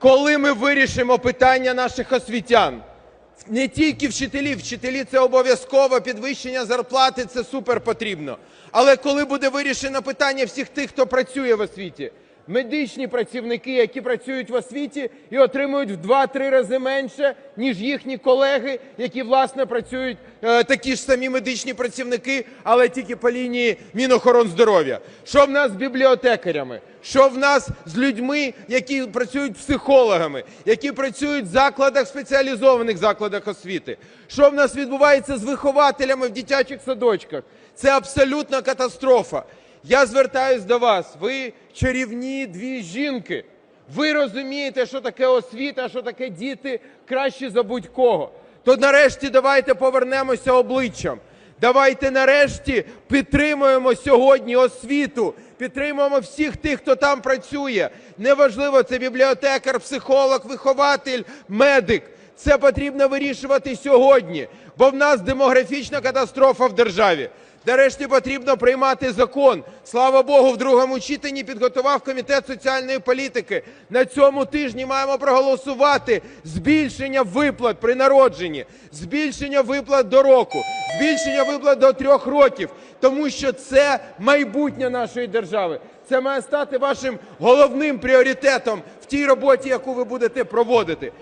коли ми вирішимо питання наших освітян, не тільки вчителів, вчителі це обов'язково, підвищення зарплати це супер потрібно. Але коли буде вирішено питання всіх тих, хто працює в освіті, медичні працівники, які працюють в освіті і отримують в 2-3 рази менше, ніж їхні колеги, які власне працюють е, такі ж самі медичні працівники, але тільки по лінії Мінохоронздоров'я. Що в нас з бібліотекарями? Що в нас з людьми, які працюють психологами, які працюють в закладах спеціалізованих закладах освіти? Що в нас відбувається з вихователями в дитячих садочках? Це абсолютна катастрофа. Я звертаюсь до вас. Ви чарівні дві жінки. Ви розумієте, що таке освіта, що таке діти краще за будь-кого. То нарешті давайте повернемося обличчям. Давайте нарешті підтримуємо сьогодні освіту, підтримуємо всіх тих, хто там працює. Неважливо, це бібліотекар, психолог, вихователь, медик. Це потрібно вирішувати сьогодні, бо в нас демографічна катастрофа в державі. Нарешті потрібно приймати закон. Слава Богу, в другому читанні підготував комітет соціальної політики. На цьому тижні маємо проголосувати збільшення виплат при народженні, збільшення виплат до року, збільшення виплат до трьох років, тому що це майбутнє нашої держави. Це має стати вашим головним пріоритетом в тій роботі, яку ви будете проводити.